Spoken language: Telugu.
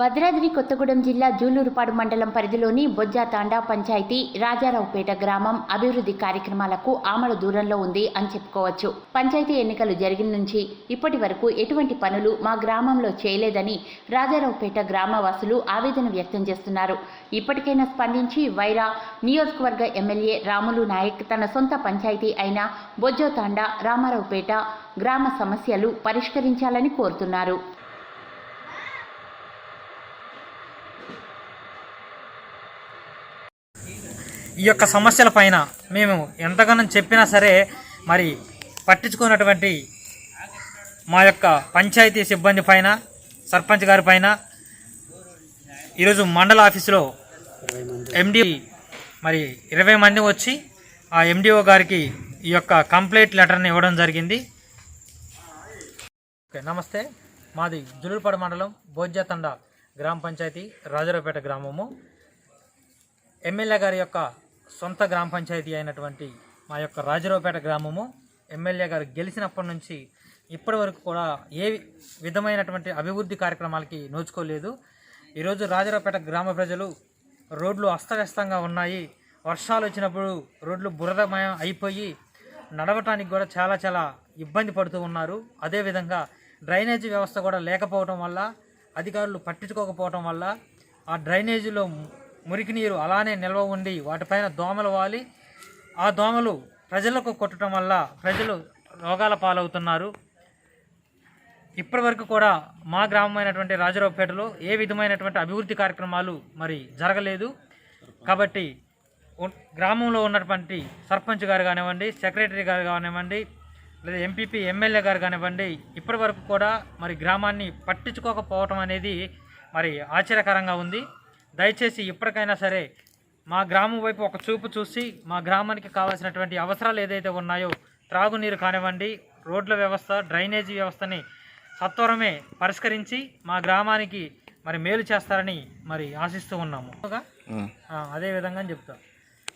భద్రాద్రి కొత్తగూడెం జిల్లా జూలూరుపాడు మండలం పరిధిలోని బొజ్జాతాండా పంచాయతీ రాజారావుపేట గ్రామం అభివృద్ధి కార్యక్రమాలకు ఆమడ దూరంలో ఉంది అని చెప్పుకోవచ్చు. పంచాయతీ ఎన్నికలు జరిగిన నుంచి ఇప్పటి వరకు ఎటువంటి పనులు మా గ్రామంలో చేయలేదని రాజారావుపేట గ్రామవాసులు ఆవేదన వ్యక్తం చేస్తున్నారు. ఇప్పటికైనా స్పందించి వైరా నియోజకవర్గ ఎమ్మెల్యే రాములు నాయక్ తన సొంత పంచాయతీ అయిన బొజ్జోతాండా రామారావుపేట గ్రామ సమస్యలు పరిష్కరించాలని కోరుతున్నారు. ఈ యొక్క సమస్యల పైన మేము ఎంతగానో చెప్పినా సరే మరి పట్టించుకున్నటువంటి మా యొక్క పంచాయతీ సిబ్బంది పైన సర్పంచ్ గారి పైన ఈరోజు మండల ఆఫీసులో ఎండి మరి ఇరవై మంది వచ్చి ఆ ఎండిఓ గారికి ఈ యొక్క కంప్లైంట్ లెటర్ని ఇవ్వడం జరిగింది. ఓకే నమస్తే. మాది జులుపాడు మండలం బోజ్జతండ గ్రామ పంచాయతీ రాజారావుపేట గ్రామము. ఎమ్మెల్యే గారి యొక్క సొంత గ్రామ పంచాయతీ అయినటువంటి మా యొక్క రాజరావుపేట గ్రామము. ఎమ్మెల్యే గారు గెలిచినప్పటి నుంచి ఇప్పటి వరకు కూడా ఏ విధమైనటువంటి అభివృద్ధి కార్యక్రమాలకి నోచుకోలేదు. ఈరోజు రాజరావుపేట గ్రామ ప్రజలు రోడ్లు అస్తవ్యస్తంగా ఉన్నాయి. వర్షాలు వచ్చినప్పుడు రోడ్లు బురదమయం అయిపోయి నడవటానికి కూడా చాలా చాలా ఇబ్బంది పడుతూ ఉన్నారు. అదేవిధంగా డ్రైనేజీ వ్యవస్థ కూడా లేకపోవడం వల్ల అధికారులు పట్టించుకోకపోవడం వల్ల ఆ డ్రైనేజీలో మురికి నీరు అలానే నిల్వ ఉండి వాటిపైన దోమలు వాలి. ఆ దోమలు ప్రజలకు కొట్టడం వల్ల ప్రజలు రోగాల పాలవుతున్నారు. ఇప్పటి వరకు కూడా మా గ్రామమైనటువంటి రాజరావుపేటలో ఏ విధమైనటువంటి అభివృద్ధి కార్యక్రమాలు మరి జరగలేదు. కాబట్టి గ్రామంలో ఉన్నటువంటి సర్పంచ్ గారు కానివ్వండి సెక్రటరీ గారు కానివ్వండి లేదా ఎంపీపీ ఎమ్మెల్యే గారు కానివ్వండి ఇప్పటి వరకు కూడా మరి గ్రామాన్ని పట్టించుకోకపోవటం అనేది మరి ఆశ్చర్యకరంగా ఉంది. దయచేసి ఇప్పటికైనా సరే మా గ్రామం వైపు ఒక చూపు చూసి మా గ్రామానికి కావాల్సినటువంటి అవసరాలు ఏదైతే ఉన్నాయో త్రాగునీరు కానివ్వండి రోడ్ల వ్యవస్థ డ్రైనేజీ వ్యవస్థని సత్వరమే పరిష్కరించి మా గ్రామానికి మరి మేలు చేస్తారని మరి ఆశిస్తూ ఉన్నాము. అదే విధంగా చెప్తా.